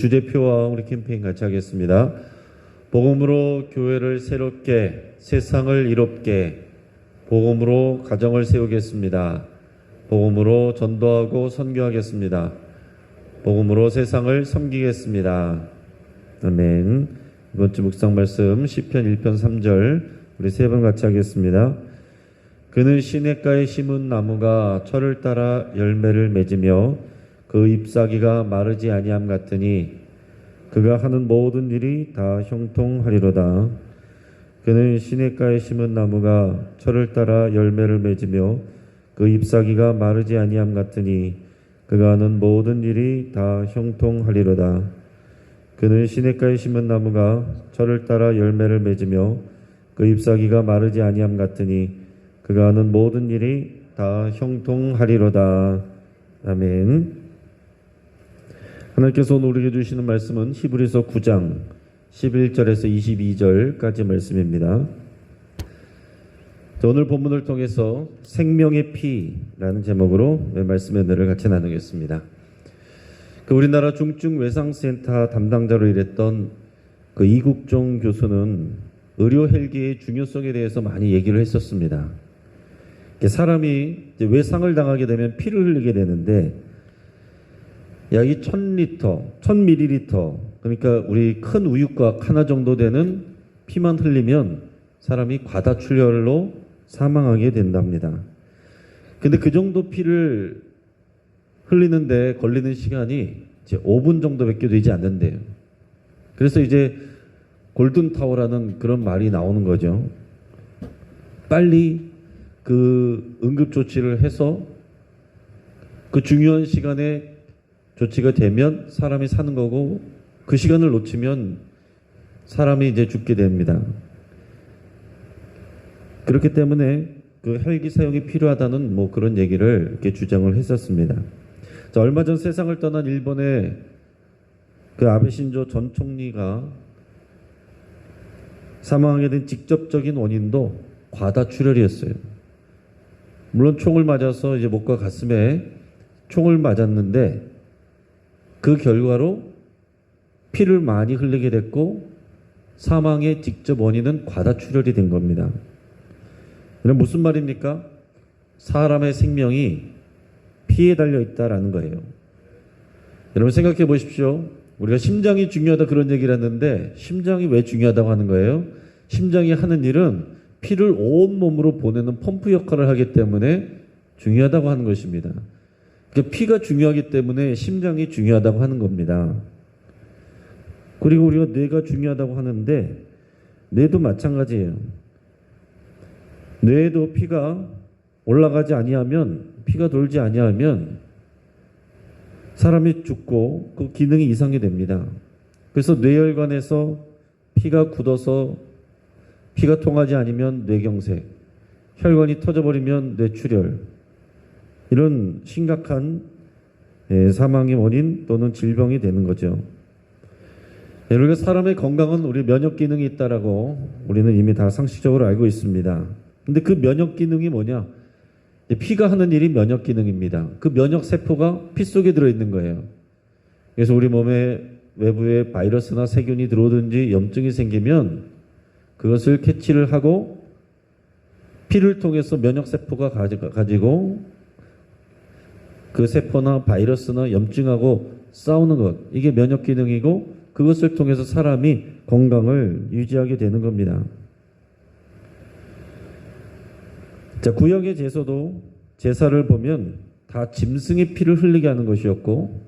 주제표와 우리 캠페인 같이 하겠습니다. 복음으로 교회를 새롭게 세상을 이롭게 복음으로 가정을 세우겠습니다. 복음으로 전도하고 선교하겠습니다. 복음으로 세상을 섬기겠습니다. 아멘. 이번 주 묵상 말씀 시편 1편 3절 우리 세 번 같이 하겠습니다. 그는 시냇가에 심은 나무가 철을 따라 열매를 맺으며 그 잎사귀가 마르지 아니함 같으니 그가 하는 모든 일이 다 형통하리로다. 그는 시냇가에 심은 나무가 철을 따라 열매를 맺으며 그 잎사귀가 마르지 아니함 같으니 그가 하는 모든 일이 다 형통하리로다. 그는 시냇가에 심은 나무가 철을 따라 열매를 맺으며 그 잎사귀가 마르지 아니함 같으니 그가 하는 모든 일이 다 형통하리로다. 아멘. 하나님께서 오늘 우리에게 주시는 말씀은 히브리서 9장 11절에서 22절까지 말씀입니다. 자, 오늘 본문을 통해서 생명의 피라는 제목으로 말씀의 은혜를 같이 나누겠습니다. 그 우리나라 중증 외상센터 담당자로 일했던 그 이국종 교수는 의료 헬기의 중요성에 대해서 많이 얘기를 했었습니다. 사람이 외상을 당하게 되면 피를 흘리게 되는데 약이 1000리터, 1000ml 그러니까 우리 큰 우유곽 하나 정도 되는 피만 흘리면 사람이 과다출혈로 사망하게 된답니다. 근데 그 정도 피를 흘리는데 걸리는 시간이 이제 5분 정도밖에 되지 않는데요. 그래서 이제 골든타워라는 그런 말이 나오는 거죠. 빨리 그 응급조치를 해서 그 중요한 시간에 조치가 되면 사람이 사는 거고 그 시간을 놓치면 사람이 이제 죽게 됩니다. 그렇기 때문에 그 헬기 사용이 필요하다는 뭐 그런 얘기를 이렇게 주장을 했었습니다. 자, 얼마 전 세상을 떠난 일본의 그 아베 신조 전 총리가 사망하게 된 직접적인 원인도 과다 출혈이었어요. 물론 총을 맞아서 이제 목과 가슴에 총을 맞았는데 그 결과로 피를 많이 흘리게 됐고 사망의 직접 원인은 과다출혈이 된 겁니다. 이런 무슨 말입니까? 사람의 생명이 피에 달려 있다라는 거예요. 여러분 생각해 보십시오. 우리가 심장이 중요하다 그런 얘기를 했는데 심장이 왜 중요하다고 하는 거예요? 심장이 하는 일은 피를 온 몸으로 보내는 펌프 역할을 하기 때문에 중요하다고 하는 것입니다. 그러니까 피가 중요하기 때문에 심장이 중요하다고 하는 겁니다. 그리고 우리가 뇌가 중요하다고 하는데 뇌도 마찬가지예요. 뇌에도 피가 올라가지 아니하면 피가 돌지 아니하면 사람이 죽고 그 기능이 이상이 됩니다. 그래서 뇌혈관에서 피가 굳어서 피가 통하지 않으면 뇌경색, 혈관이 터져버리면 뇌출혈 이런 심각한 예, 사망의 원인 또는 질병이 되는 거죠. 예, 우리가 사람의 건강은 우리 면역 기능이 있다라고 우리는 이미 다 상식적으로 알고 있습니다. 근데 그 면역 기능이 뭐냐? 피가 하는 일이 면역 기능입니다. 그 면역 세포가 피 속에 들어 있는 거예요. 그래서 우리 몸에 외부에 바이러스나 세균이 들어오든지 염증이 생기면 그것을 캐치를 하고 피를 통해서 면역 세포가 가지고 그 세포나 바이러스나 염증하고 싸우는 것 이게 면역 기능이고 그것을 통해서 사람이 건강을 유지하게 되는 겁니다. 자, 구역의 제사도 제사를 보면 다 짐승의 피를 흘리게 하는 것이었고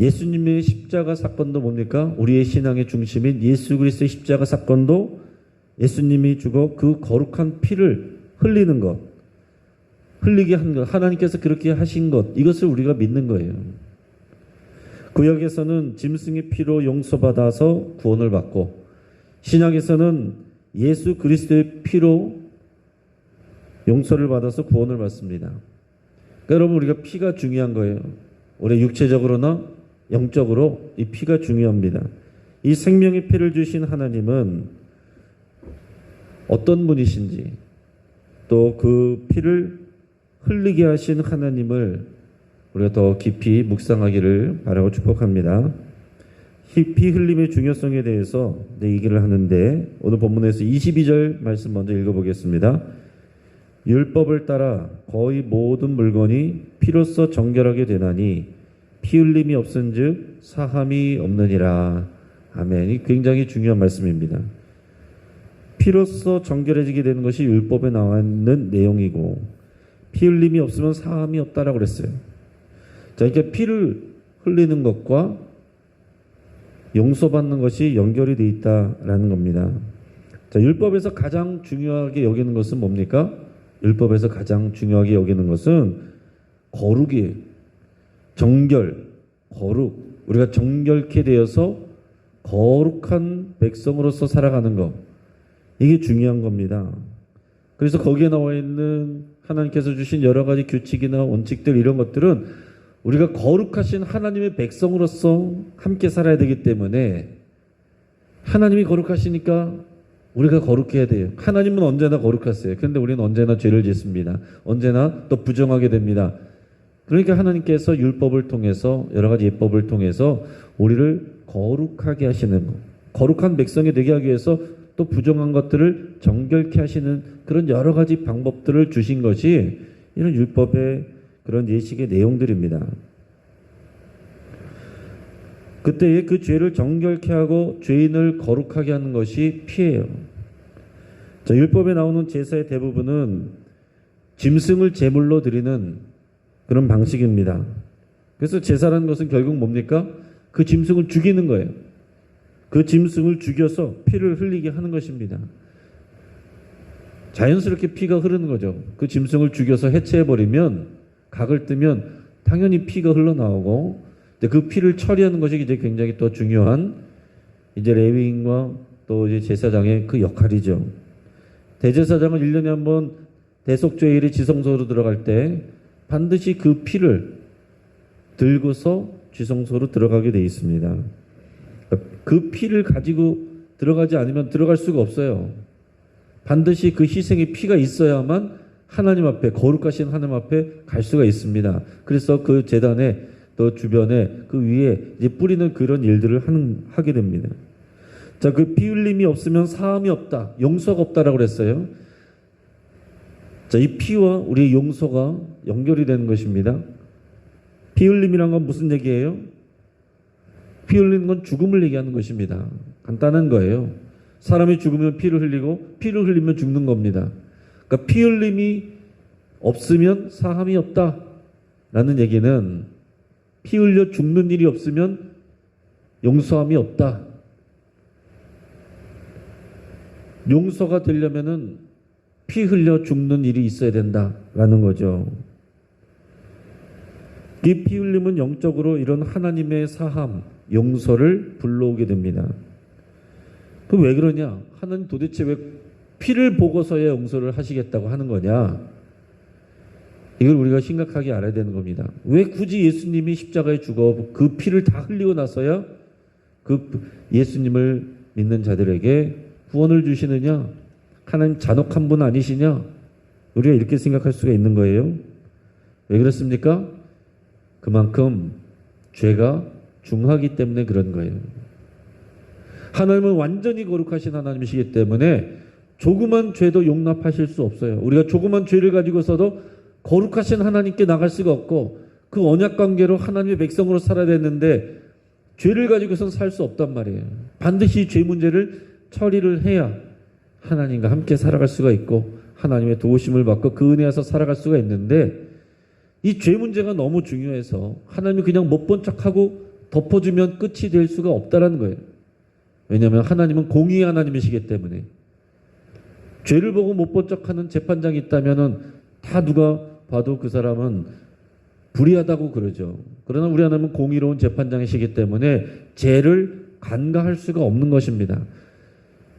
예수님의 십자가 사건도 뭡니까? 우리의 신앙의 중심인 예수 그리스도의 십자가 사건도 예수님이 죽어 그 거룩한 피를 흘리는 것, 흘리게 한 것, 하나님께서 그렇게 하신 것, 이것을 우리가 믿는 거예요. 구역에서는 짐승의 피로 용서받아서 구원을 받고, 신약에서는 예수 그리스도의 피로 용서를 받아서 구원을 받습니다. 그러니까 여러분 우리가 피가 중요한 거예요. 우리 육체적으로나 영적으로 이 피가 중요합니다. 이 생명의 피를 주신 하나님은 어떤 분이신지 또 그 피를 흘리게 하신 하나님을 우리가 더 깊이 묵상하기를 바라고 축복합니다. 피- 피 흘림의 중요성에 대해서 네, 얘기를 하는데 오늘 본문에서 22절 말씀 먼저 읽어보겠습니다. 율법을 따라 거의 모든 물건이 피로써 정결하게 되나니 피 흘림이 없은즉 사함이 없느니라. 아멘. 이 굉장히 중요한 말씀입니다. 피로써 정결해지게 되는 것이 율법에 나와 있는 내용이고 피 흘림이 없으면 사함이 없다라고 그랬어요. 자, 이렇게 피를 흘리는 것과 용서받는 것이 연결이 돼 있다라는 겁니다. 자, 율법에서 가장 중요하게 여기는 것은 뭡니까? 율법에서 가장 중요하게 여기는 것은 거룩이에요. 정결, 거룩. 우리가 정결케 되어서 거룩한 백성으로서 살아가는 것. 이게 중요한 겁니다. 그래서 거기에 나와 있는 하나님께서 주신 여러 가지 규칙이나 원칙들 이런 것들은 우리가 거룩하신 하나님의 백성으로서 함께 살아야 되기 때문에 하나님이 거룩하시니까 우리가 거룩해야 돼요. 하나님은 언제나 거룩하세요. 그런데 우리는 언제나 죄를 짓습니다. 언제나 또 부정하게 됩니다. 그러니까 하나님께서 율법을 통해서 여러 가지 예법을 통해서 우리를 거룩하게 하시는 것, 거룩한 백성이 되게 하기 위해서 또 부정한 것들을 정결케 하시는 그런 여러 가지 방법들을 주신 것이 이런 율법의 그런 예식의 내용들입니다. 그때에 그 죄를 정결케 하고 죄인을 거룩하게 하는 것이 피예요. 자, 율법에 나오는 제사의 대부분은 짐승을 제물로 드리는 그런 방식입니다. 그래서 제사라는 것은 결국 뭡니까? 그 짐승을 죽이는 거예요. 그 짐승을 죽여서 피를 흘리게 하는 것입니다. 자연스럽게 피가 흐르는 거죠. 그 짐승을 죽여서 해체해버리면, 각을 뜨면 당연히 피가 흘러나오고, 근데 그 피를 처리하는 것이 이제 굉장히 또 중요한 이제 레위인과 또 이제 제사장의 그 역할이죠. 대제사장은 1년에 한 번 대속죄일이 지성소로 들어갈 때 반드시 그 피를 들고서 지성소로 들어가게 돼 있습니다. 그 피를 가지고 들어가지 않으면 들어갈 수가 없어요. 반드시 그 희생의 피가 있어야만 하나님 앞에 거룩하신 하나님 앞에 갈 수가 있습니다. 그래서 그 재단에 또 주변에 그 위에 이제 뿌리는 그런 일들을 하는 하게 됩니다. 자, 그 피 흘림이 없으면 사함이 없다. 용서가 없다라고 그랬어요. 자, 이 피와 우리의 용서가 연결이 되는 것입니다. 피 흘림이란 건 무슨 얘기예요? 피 흘리는 건 죽음을 얘기하는 것입니다. 간단한 거예요. 사람이 죽으면 피를 흘리고 피를 흘리면 죽는 겁니다. 그러니까 피 흘림이 없으면 사함이 없다 라는 얘기는 피 흘려 죽는 일이 없으면 용서함이 없다. 용서가 되려면은 피 흘려 죽는 일이 있어야 된다라는 거죠. 이 피 흘림은 영적으로 이런 하나님의 사함, 용서를 불러오게 됩니다. 그 왜 그러냐? 하나님 도대체 왜 피를 보고서야 용서를 하시겠다고 하는 거냐? 이걸 우리가 심각하게 알아야 되는 겁니다. 왜 굳이 예수님이 십자가에 죽어 그 피를 다 흘리고 나서야 그 예수님을 믿는 자들에게 구원을 주시느냐? 하나님 잔혹한 분 아니시냐? 우리가 이렇게 생각할 수가 있는 거예요. 왜 그렇습니까? 그만큼 죄가 중하기 때문에 그런 거예요. 하나님은 완전히 거룩하신 하나님이시기 때문에 조그만 죄도 용납하실 수 없어요. 우리가 조그만 죄를 가지고서도 거룩하신 하나님께 나갈 수가 없고 그 언약 관계로 하나님의 백성으로 살아야 되는데 죄를 가지고선 살 수 없단 말이에요. 반드시 죄 문제를 처리를 해야 하나님과 함께 살아갈 수가 있고 하나님의 도우심을 받고 그 은혜에서 살아갈 수가 있는데 이 죄 문제가 너무 중요해서 하나님이 그냥 못 본 척하고 덮어주면 끝이 될 수가 없다라는 거예요. 왜냐하면 하나님은 공의의 하나님이시기 때문에 죄를 보고 못 본 척하는 재판장이 있다면은 다 누가 봐도 그 사람은 불의하다고 그러죠. 그러나 우리 하나님은 공의로운 재판장이시기 때문에 죄를 간과할 수가 없는 것입니다.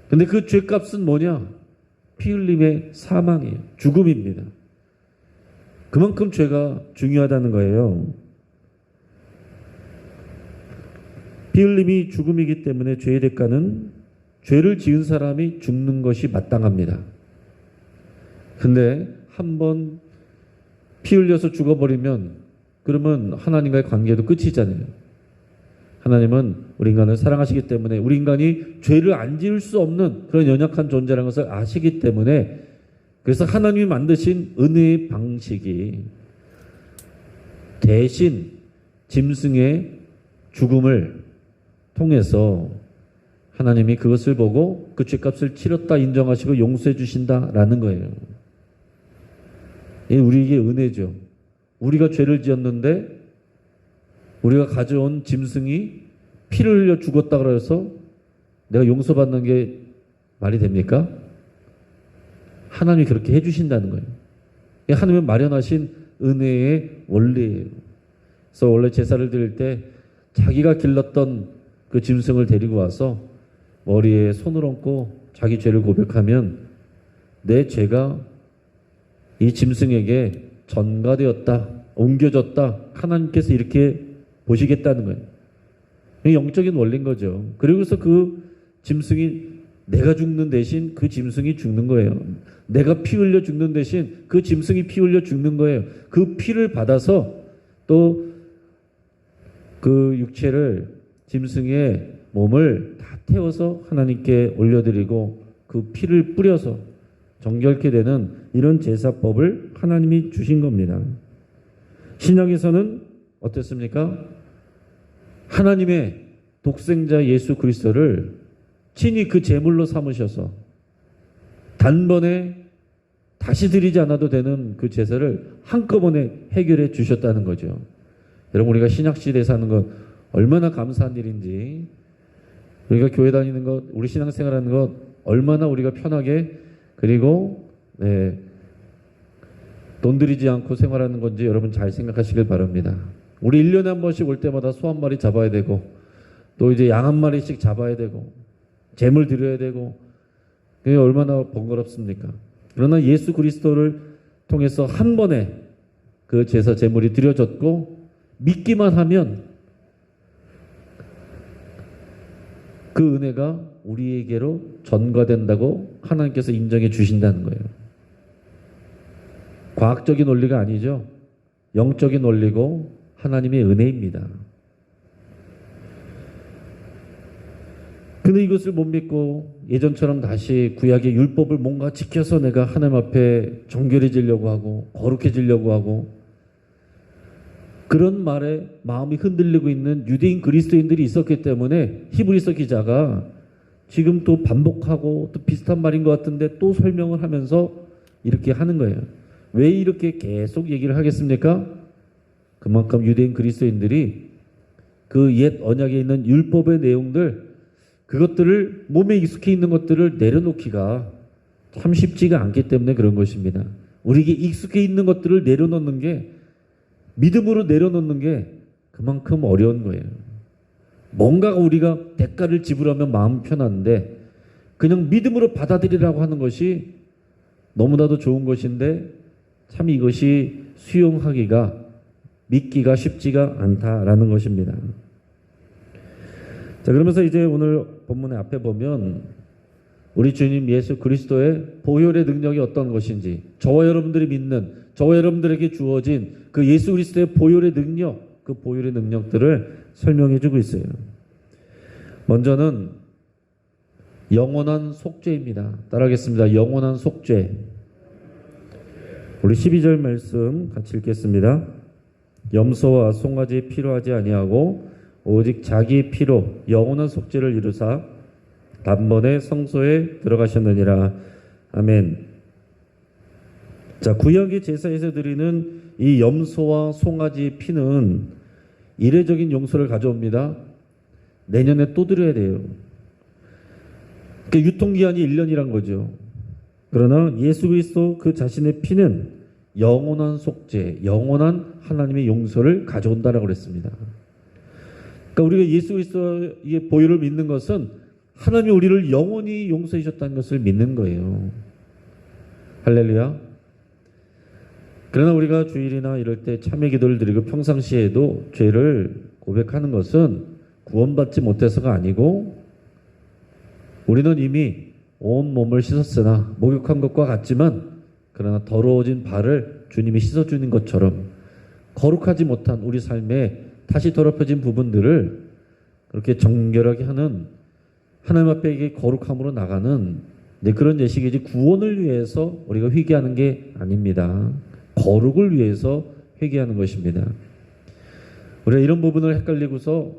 근데 그 죄값은 뭐냐? 피 흘림의 사망이에요. 죽음입니다. 그만큼 죄가 중요하다는 거예요. 피 흘림이 죽음이기 때문에 죄의 대가는 죄를 지은 사람이 죽는 것이 마땅합니다. 근데 한번 피 흘려서 죽어버리면 그러면 하나님과의 관계도 끝이잖아요. 하나님은 우리 인간을 사랑하시기 때문에 우리 인간이 죄를 안 지을 수 없는 그런 연약한 존재라는 것을 아시기 때문에 그래서 하나님이 만드신 은혜의 방식이 대신 짐승의 죽음을 통해서 하나님이 그것을 보고 그 죄값을 치렀다 인정하시고 용서해 주신다라는 거예요. 이 우리에게 은혜죠. 우리가 죄를 지었는데 우리가 가져온 짐승이 피를 흘려 죽었다 그래서 내가 용서받는 게 말이 됩니까? 하나님이 그렇게 해주신다는 거예요. 이게 하나님이 마련하신 은혜의 원리예요. 그래서 원래 제사를 드릴 때 자기가 길렀던 그 짐승을 데리고 와서 머리에 손을 얹고 자기 죄를 고백하면 내 죄가 이 짐승에게 전가되었다, 옮겨졌다. 하나님께서 이렇게 보시겠다는 거예요. 영적인 원리인 거죠. 그리고서 그 짐승이 내가 죽는 대신 그 짐승이 죽는 거예요. 내가 피 흘려 죽는 대신 그 짐승이 피 흘려 죽는 거예요. 그 피를 받아서 또 그 육체를 짐승의 몸을 다 태워서 하나님께 올려드리고 그 피를 뿌려서 정결케 되는 이런 제사법을 하나님이 주신 겁니다. 신약에서는 어땠습니까? 하나님의 독생자 예수 그리스도를 친히 그 제물로 삼으셔서 단번에 다시 드리지 않아도 되는 그 제사를 한꺼번에 해결해 주셨다는 거죠. 여러분 우리가 신약 시대에 사는 것 얼마나 감사한 일인지 우리가 교회 다니는 것, 우리 신앙생활하는 것 얼마나 우리가 편하게 그리고 네, 돈 들이지 않고 생활하는 건지 여러분 잘 생각하시길 바랍니다. 우리 1년에 한 번씩 올 때마다 소 한 마리 잡아야 되고 또 이제 양 한 마리씩 잡아야 되고 재물 드려야 되고 그게 얼마나 번거롭습니까? 그러나 예수 그리스도를 통해서 한 번에 그 제사 제물이 드려졌고 믿기만 하면 그 은혜가 우리에게로 전가된다고 하나님께서 인정해 주신다는 거예요. 과학적인 원리가 아니죠. 영적인 원리고 하나님의 은혜입니다. 근데 이것을 못 믿고 예전처럼 다시 구약의 율법을 뭔가 지켜서 내가 하나님 앞에 정결해지려고 하고 거룩해지려고 하고 그런 말에 마음이 흔들리고 있는 유대인 그리스도인들이 있었기 때문에 히브리서 기자가 지금 또 반복하고 또 비슷한 말인 것 같은데 또 설명을 하면서 이렇게 하는 거예요. 왜 이렇게 계속 얘기를 하겠습니까? 그만큼 유대인 그리스도인들이 그 옛 언약에 있는 율법의 내용들 그것들을 몸에 익숙해 있는 것들을 내려놓기가 참 쉽지가 않기 때문에 그런 것입니다. 우리에게 익숙해 있는 것들을 내려놓는 게 믿음으로 내려놓는 게 그만큼 어려운 거예요. 뭔가 우리가 대가를 지불하면 마음 편한데 그냥 믿음으로 받아들이라고 하는 것이 너무나도 좋은 것인데 참 이것이 수용하기가 믿기가 쉽지가 않다라는 것입니다. 자, 그러면서 이제 오늘 본문의 앞에 보면 우리 주님 예수 그리스도의 보혈의 능력이 어떤 것인지 저와 여러분들이 믿는 저와 여러분들에게 주어진 그 예수 그리스도의 보혈의 능력 그 보혈의 능력들을 설명해 주고 있어요. 먼저는 영원한 속죄입니다. 따라하겠습니다. 영원한 속죄. 우리 12절 말씀 같이 읽겠습니다. 염소와 송아지 필요하지 아니하고 오직 자기 피로 영원한 속죄를 이루사 단번에 성소에 들어가셨느니라. 아멘. 자, 구약의 제사에서 드리는 이 염소와 송아지 피는 이례적인 용서를 가져옵니다. 내년에 또 드려야 돼요. 그 유통기한이 1년이란 거죠. 그러나 예수 그리스도 그 자신의 피는 영원한 속죄, 영원한 하나님의 용서를 가져온다라고 그랬습니다. 그러니까 우리가 예수 그리스도의 보혈을 믿는 것은 하나님이 우리를 영원히 용서해 주셨다는 것을 믿는 거예요. 할렐루야. 그러나 우리가 주일이나 이럴 때 참회 기도를 드리고 평상시에도 죄를 고백하는 것은 구원받지 못해서가 아니고 우리는 이미 온 몸을 씻었으나 목욕한 것과 같지만 그러나 더러워진 발을 주님이 씻어주는 것처럼 거룩하지 못한 우리 삶에 다시 더럽혀진 부분들을 그렇게 정결하게 하는 하나님 앞에 거룩함으로 나가는 네, 그런 예식이지 구원을 위해서 우리가 회개하는 게 아닙니다. 거룩을 위해서 회개하는 것입니다. 우리가 이런 부분을 헷갈리고서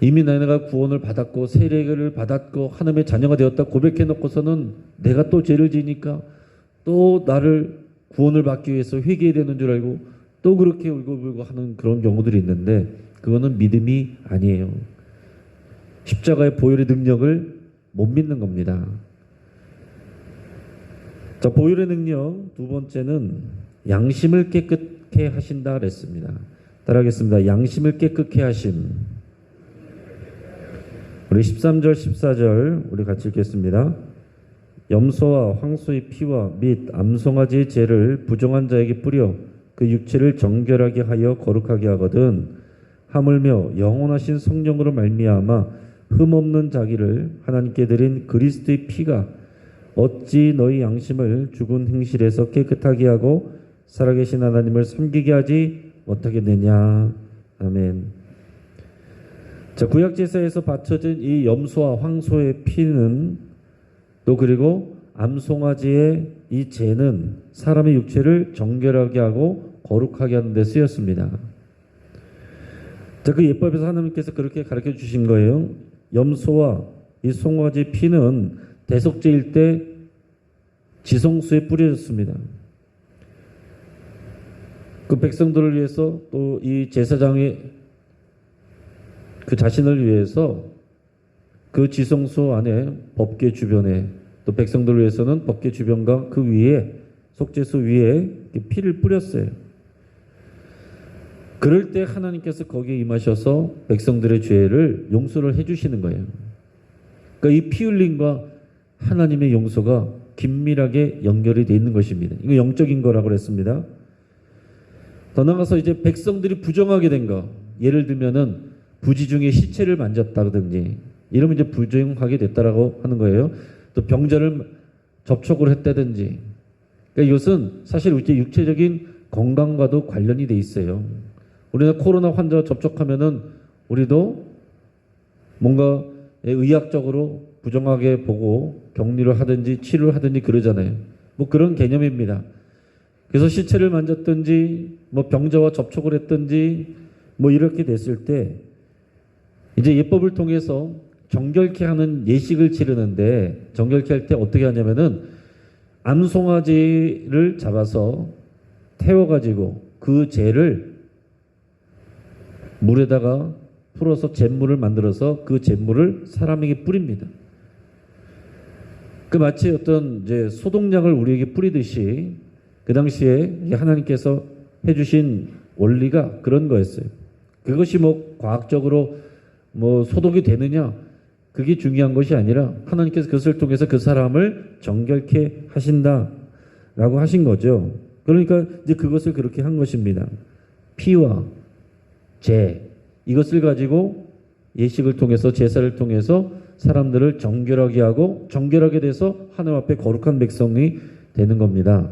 이미 내가 구원을 받았고 세례를 받았고 하나님의 자녀가 되었다 고백해 놓고서는 내가 또 죄를 지니까 또 나를 구원을 받기 위해서 회개해야 되는 줄 알고 또 그렇게 울고불고 하는 그런 경우들이 있는데 그거는 믿음이 아니에요. 십자가의 보혈의 능력을 못 믿는 겁니다. 자, 보혈의 능력 두 번째는 양심을 깨끗게 하신다 그랬습니다. 따라하겠습니다. 양심을 깨끗게 하심. 우리 13절 14절 우리 같이 읽겠습니다. 염소와 황소의 피와 및 암송아지의 죄를 부정한 자에게 뿌려 그 육체를 정결하게 하여 거룩하게 하거든 하물며 영원하신 성령으로 말미암아 흠없는 자기를 하나님께 드린 그리스도의 피가 어찌 너희 양심을 죽은 행실에서 깨끗하게 하고 살아계신 하나님을 섬기게 하지 못하겠느냐 아멘. 자 구약 제사에서 바쳐진 이 염소와 황소의 피는 또 그리고 암송아지의 이 죄는 사람의 육체를 정결하게 하고 거룩하게 하는 데 쓰였습니다. 자, 그 예법에서 하나님께서 그렇게 가르쳐 주신 거예요. 염소와 이 송아지 피는 대속제일 때 지성수에 뿌려졌습니다. 그 백성들을 위해서 또 이 제사장의 그 자신을 위해서 그 지성소 안에 법계 주변에 또 백성들을 위해서는 법계 주변과 그 위에 속죄소 위에 피를 뿌렸어요. 그럴 때 하나님께서 거기에 임하셔서 백성들의 죄를 용서를 해주시는 거예요. 그러니까 이 피 흘림과 하나님의 용서가 긴밀하게 연결이 되어 있는 것입니다. 이거 영적인 거라고 그랬습니다. 더 나가서 이제 백성들이 부정하게 된 거. 예를 들면은 부지 중에 시체를 만졌다든지 이러면 이제 부정하게 됐다라고 하는 거예요. 또 병자를 접촉을 했다든지. 그러니까 이것은 사실 이제 육체적인 건강과도 관련이 돼 있어요. 우리가 코로나 환자 접촉하면은 우리도 뭔가 의학적으로 부정하게 보고 격리를 하든지 치료를 하든지 그러잖아요. 뭐 그런 개념입니다. 그래서 시체를 만졌든지 뭐 병자와 접촉을 했든지 뭐 이렇게 됐을 때 이제 예법을 통해서 정결케 하는 예식을 치르는데 정결케 할 때 어떻게 하냐면은 암송아지를 잡아서 태워 가지고 그 죄를 물에다가 풀어서 잿물을 만들어서 그 잿물을 사람에게 뿌립니다. 그 마치 어떤 이제 소독약을 우리에게 뿌리듯이 그 당시에 하나님께서 해주신 원리가 그런 거였어요. 그것이 뭐 과학적으로 뭐 소독이 되느냐 그게 중요한 것이 아니라 하나님께서 그것을 통해서 그 사람을 정결케 하신다라고 하신 거죠. 그러니까 이제 그것을 그렇게 한 것입니다. 피와 제 이것을 가지고 예식을 통해서 제사를 통해서 사람들을 정결하게 하고 정결하게 돼서 하늘 앞에 거룩한 백성이 되는 겁니다.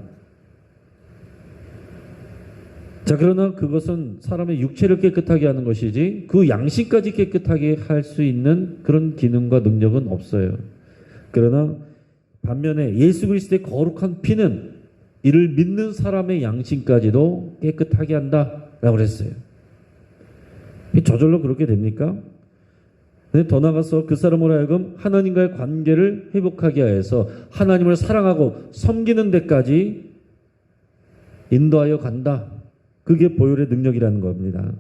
자, 그러나 그것은 사람의 육체를 깨끗하게 하는 것이지 그 양심까지 깨끗하게 할 수 있는 그런 기능과 능력은 없어요. 그러나 반면에 예수 그리스도의 거룩한 피는 이를 믿는 사람의 양심까지도 깨끗하게 한다라고 그랬어요. 저절로 그렇게 됩니까? 근데 더 나가서 그 사람으로 하여금 하나님과의 관계를 회복하게 하여서 하나님을 사랑하고 섬기는 데까지 인도하여 간다. 그게 보혈의 능력이라는 겁니다.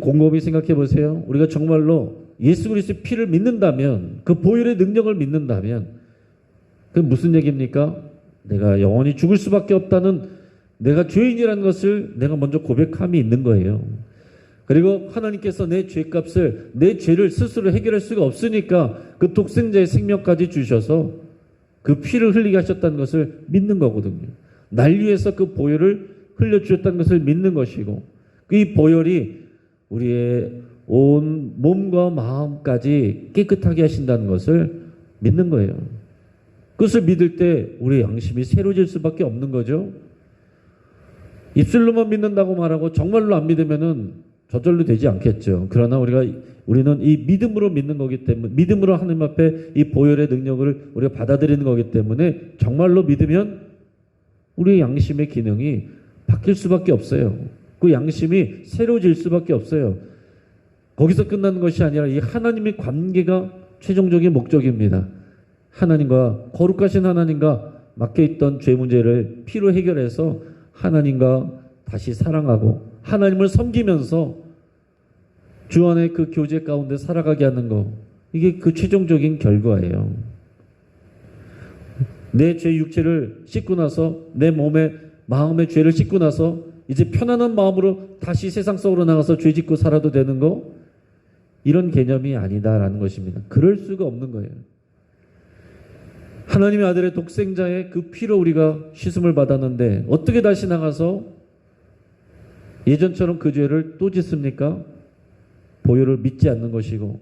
곰곰이 생각해 보세요. 우리가 정말로 예수 그리스도의 피를 믿는다면 그 보혈의 능력을 믿는다면 그 무슨 얘기입니까? 내가 영원히 죽을 수밖에 없다는 내가 죄인이라는 것을 내가 먼저 고백함이 있는 거예요. 그리고 하나님께서 내 죄값을 내 죄를 스스로 해결할 수가 없으니까 그 독생자의 생명까지 주셔서 그 피를 흘리게 하셨다는 것을 믿는 거거든요. 날 위해서 그 보혈을 흘려 주셨다는 것을 믿는 것이고 그이 보혈이 우리의 온 몸과 마음까지 깨끗하게 하신다는 것을 믿는 거예요. 그것을 믿을 때 우리의 양심이 새로질 수밖에 없는 거죠. 입술로만 믿는다고 말하고 정말로 안 믿으면은 저절로 되지 않겠죠. 그러나 우리가 우리는 이 믿음으로 믿는 거기 때문에 믿음으로 하나님 앞에 이 보혈의 능력을 우리가 받아들이는 거기 때문에 정말로 믿으면 우리의 양심의 기능이 바뀔 수밖에 없어요. 그 양심이 새로워질 수밖에 없어요. 거기서 끝나는 것이 아니라 이 하나님의 관계가 최종적인 목적입니다. 하나님과 거룩하신 하나님과 막혀 있던 죄 문제를 피로 해결해서 하나님과 다시 사랑하고 하나님을 섬기면서 주 안의 그 교제 가운데 살아가게 하는 거 이게 그 최종적인 결과예요. 내 죄 육체를 씻고 나서 내 몸에 마음의 죄를 씻고 나서 이제 편안한 마음으로 다시 세상 속으로 나가서 죄 짓고 살아도 되는 거 이런 개념이 아니다라는 것입니다. 그럴 수가 없는 거예요. 하나님의 아들의 독생자의 그 피로 우리가 씻음을 받았는데 어떻게 다시 나가서 예전처럼 그 죄를 또 짓습니까? 보혈을 믿지 않는 것이고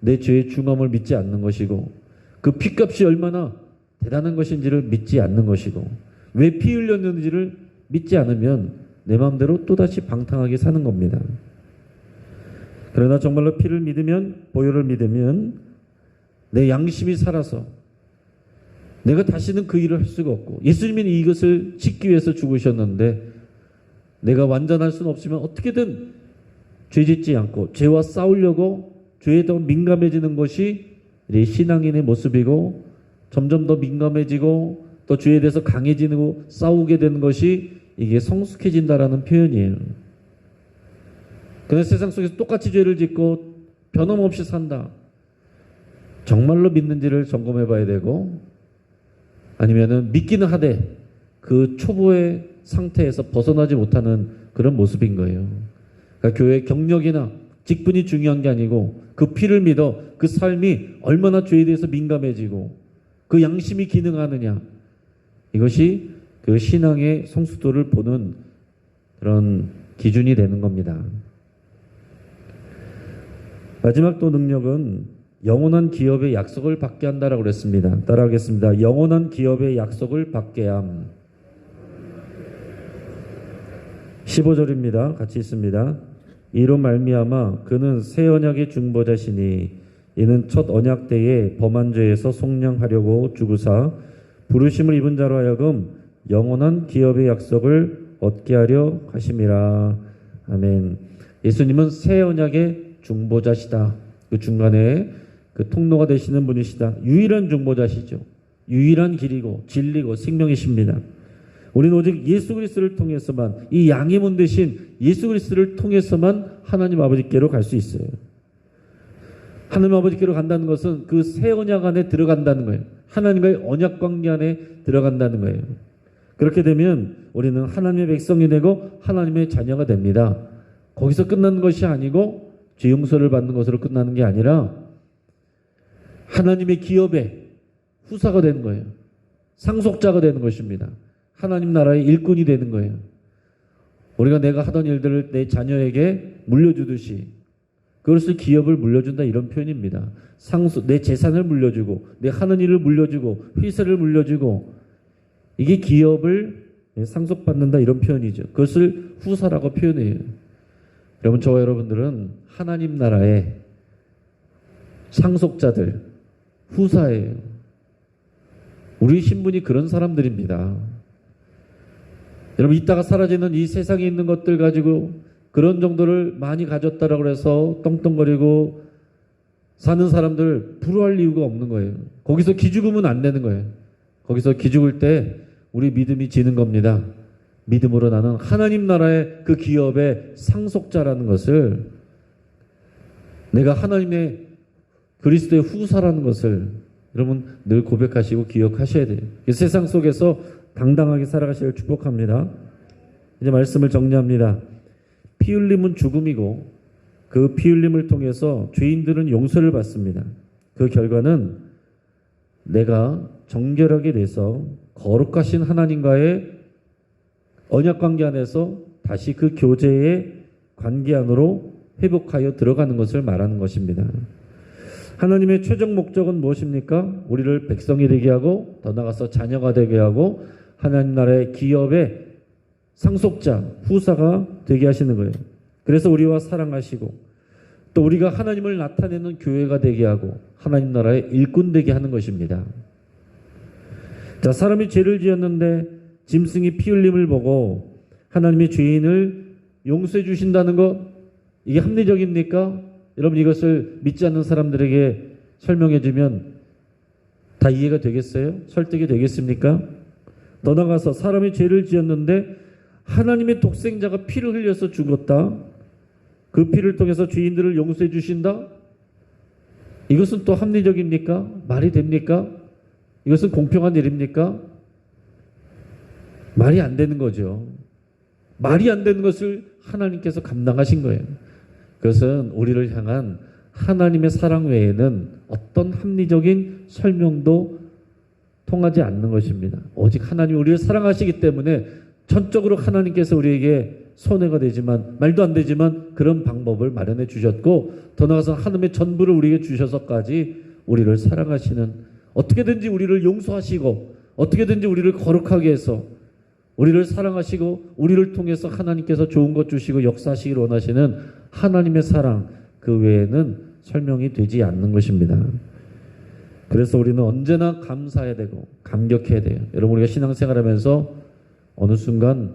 내 죄의 중함을 믿지 않는 것이고 그 피값이 얼마나 대단한 것인지를 믿지 않는 것이고 왜 피 흘렸는지를 믿지 않으면 내 마음대로 또다시 방탕하게 사는 겁니다. 그러나 정말로 피를 믿으면 보혈을 믿으면 내 양심이 살아서 내가 다시는 그 일을 할 수가 없고 예수님이 이것을 짓기 위해서 죽으셨는데 내가 완전할 수는 없지만 어떻게든 죄 짓지 않고 죄와 싸우려고 죄에 더 민감해지는 것이 내 신앙인의 모습이고 점점 더 민감해지고 또 죄에 대해서 강해지고 싸우게 되는 것이 이게 성숙해진다라는 표현이에요. 그래서 세상 속에서 똑같이 죄를 짓고 변함없이 산다. 정말로 믿는지를 점검해 봐야 되고 아니면은 믿기는 하되 그 초보의 상태에서 벗어나지 못하는 그런 모습인 거예요. 그러니까 교회 경력이나 직분이 중요한 게 아니고 그 피를 믿어 그 삶이 얼마나 죄에 대해서 민감해지고 그 양심이 기능하느냐 이것이 그 신앙의 성숙도를 보는 그런 기준이 되는 겁니다. 마지막 또 능력은 영원한 기업의 약속을 받게 한다라고 그랬습니다. 따라하겠습니다. 영원한 기업의 약속을 받게 함. 15절입니다. 같이 있습니다. 이로 말미암아 그는 새 언약의 중보자시니 이는 첫 언약 때에 범한 죄에서 속량하려고 주구사 부르심을 입은 자로 하여금 영원한 기업의 약속을 얻게 하려 하심이라. 아멘. 예수님은 새 언약의 중보자시다. 그 중간에 그 통로가 되시는 분이시다. 유일한 중보자시죠. 유일한 길이고 진리고 생명이십니다. 우리는 오직 예수 그리스도를 통해서만 이 양의 문 대신 예수 그리스도를 통해서만 하나님 아버지께로 갈 수 있어요. 하나님 아버지께로 간다는 것은 그 새 언약 안에 들어간다는 거예요. 하나님과의 언약 관계 안에 들어간다는 거예요. 그렇게 되면 우리는 하나님의 백성이 되고 하나님의 자녀가 됩니다. 거기서 끝나는 것이 아니고 죄 용서를 받는 것으로 끝나는 게 아니라 하나님의 기업의 후사가 되는 거예요. 상속자가 되는 것입니다. 하나님 나라의 일꾼이 되는 거예요. 우리가 내가 하던 일들을 내 자녀에게 물려주듯이 그것을 기업을 물려준다 이런 표현입니다. 상속 내 재산을 물려주고 내 하는 일을 물려주고 회사를 물려주고 이게 기업을 상속받는다 이런 표현이죠. 그것을 후사라고 표현해요. 여러분 저와 여러분들은 하나님 나라의 상속자들 후사예요. 우리 신분이 그런 사람들입니다. 여러분 이따가 사라지는 이 세상에 있는 것들 가지고 그런 정도를 많이 가졌다라고 해서 떵떵거리고 사는 사람들 불효할 이유가 없는 거예요. 거기서 기죽으면 안 되는 거예요. 거기서 기죽을 때 우리 믿음이 지는 겁니다. 믿음으로 나는 하나님 나라의 그 기업의 상속자라는 것을 내가 하나님의 그리스도의 후사라는 것을 여러분 늘 고백하시고 기억하셔야 돼요. 세상 속에서 당당하게 살아가시길 축복합니다. 이제 말씀을 정리합니다. 피 흘림은 죽음이고 그 피 흘림을 통해서 죄인들은 용서를 받습니다. 그 결과는 내가 정결하게 돼서 거룩하신 하나님과의 언약 관계 안에서 다시 그 교제의 관계 안으로 회복하여 들어가는 것을 말하는 것입니다. 하나님의 최종 목적은 무엇입니까? 우리를 백성이 되게 하고 더 나아가서 자녀가 되게 하고 하나님 나라의 기업의 상속자, 후사가 되게 하시는 거예요. 그래서 우리와 사랑하시고 또 우리가 하나님을 나타내는 교회가 되게 하고 하나님 나라의 일꾼 되게 하는 것입니다. 자, 사람이 죄를 지었는데 짐승이 피 흘림을 보고 하나님이 죄인을 용서해 주신다는 것 이게 합리적입니까? 여러분 이것을 믿지 않는 사람들에게 설명해 주면 다 이해가 되겠어요? 설득이 되겠습니까? 더 나아가서 사람이 죄를 지었는데 하나님의 독생자가 피를 흘려서 죽었다. 그 피를 통해서 죄인들을 용서해 주신다? 이것은 또 합리적입니까? 말이 됩니까? 이것은 공평한 일입니까? 말이 안 되는 거죠. 말이 안 되는 것을 하나님께서 감당하신 거예요. 그것은 우리를 향한 하나님의 사랑 외에는 어떤 합리적인 설명도 통하지 않는 것입니다. 오직 하나님 우리를 사랑하시기 때문에 전적으로 하나님께서 우리에게 손해가 되지만 말도 안 되지만 그런 방법을 마련해 주셨고 더 나아가서 하나님의 전부를 우리에게 주셔서까지 우리를 사랑하시는 어떻게든지 우리를 용서하시고 어떻게든지 우리를 거룩하게 해서 우리를 사랑하시고 우리를 통해서 하나님께서 좋은 것 주시고 역사하시기를 원하시는 하나님의 사랑 그 외에는 설명이 되지 않는 것입니다. 그래서 우리는 언제나 감사해야 되고 감격해야 돼요. 여러분 우리가 신앙생활하면서 어느 순간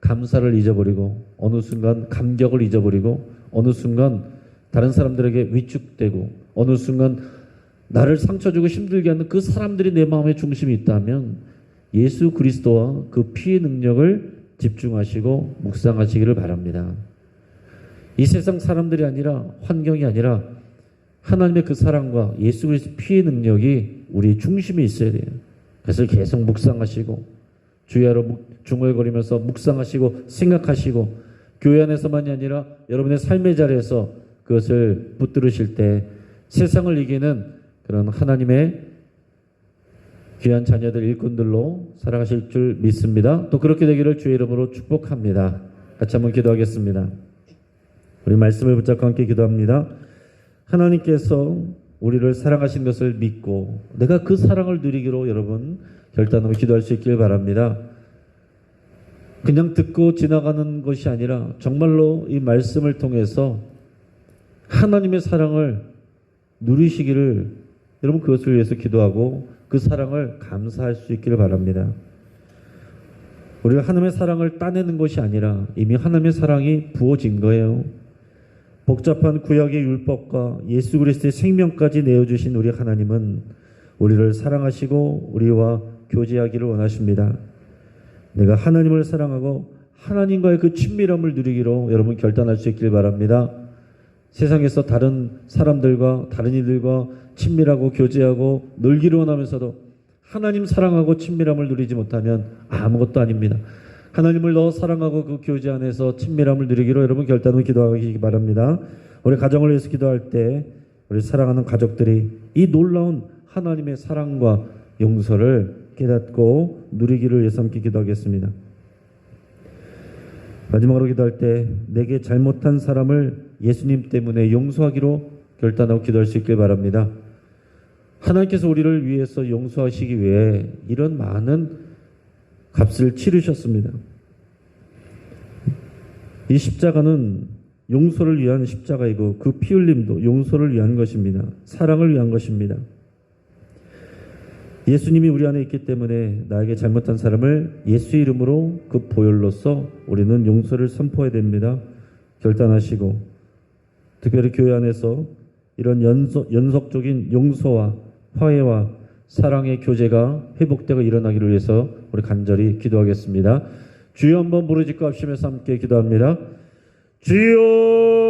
감사를 잊어버리고 어느 순간 감격을 잊어버리고 어느 순간 다른 사람들에게 위축되고 어느 순간 나를 상처 주고 힘들게 하는 그 사람들이 내 마음의 중심이 있다면 예수 그리스도와 그 피의 능력을 집중하시고 묵상하시기를 바랍니다. 이 세상 사람들이 아니라 환경이 아니라 하나님의 그 사랑과 예수 그리스도 피의 능력이 우리 중심에 있어야 돼요. 그래서 계속 묵상하시고 주야로 중얼거리면서 묵상하시고 생각하시고 교회 안에서만이 아니라 여러분의 삶의 자리에서 그것을 붙들으실 때 세상을 이기는 그런 하나님의 귀한 자녀들 일꾼들로 살아가실 줄 믿습니다. 또 그렇게 되기를 주의 이름으로 축복합니다. 같이 한번 기도하겠습니다. 우리 말씀을 붙잡고 함께 기도합니다. 하나님께서 우리를 사랑하신 것을 믿고 내가 그 사랑을 누리기로 여러분 결단하고 기도할 수 있길 바랍니다. 그냥 듣고 지나가는 것이 아니라 정말로 이 말씀을 통해서 하나님의 사랑을 누리시기를 여러분 그것을 위해서 기도하고 그 사랑을 감사할 수 있기를 바랍니다. 우리가 하나님의 사랑을 따내는 것이 아니라 이미 하나님의 사랑이 부어진 거예요. 복잡한 구약의 율법과 예수 그리스도의 생명까지 내어주신 우리 하나님은 우리를 사랑하시고 우리와 교제하기를 원하십니다. 내가 하나님을 사랑하고 하나님과의 그 친밀함을 누리기로 여러분 결단할 수 있길 바랍니다. 세상에서 다른 사람들과 다른 이들과 친밀하고 교제하고 놀기를 원하면서도 하나님 사랑하고 친밀함을 누리지 못하면 아무것도 아닙니다. 하나님을 더 사랑하고 그 교제 안에서 친밀함을 누리기로 여러분 결단을 기도하기 바랍니다. 우리 가정을 위해서 기도할 때 우리 사랑하는 가족들이 이 놀라운 하나님의 사랑과 용서를 깨닫고 누리기를 위해서 함께 기도하겠습니다. 마지막으로 기도할 때 내게 잘못한 사람을 예수님 때문에 용서하기로 결단하고 기도할 수 있길 바랍니다. 하나님께서 우리를 위해서 용서하시기 위해 이런 많은 값을 치르셨습니다. 이 십자가는 용서를 위한 십자가이고 그 피 흘림도 용서를 위한 것입니다. 사랑을 위한 것입니다. 예수님이 우리 안에 있기 때문에 나에게 잘못한 사람을 예수 이름으로 그 보혈로서 우리는 용서를 선포해야 됩니다. 결단하시고 특별히 교회 안에서 이런 연속, 연속적인 용서와 화해와 사랑의 교제가 회복되고 일어나기를 위해서 우리 간절히 기도하겠습니다. 주여 한번 부르짖고 합심해서 함께 기도합니다. 주여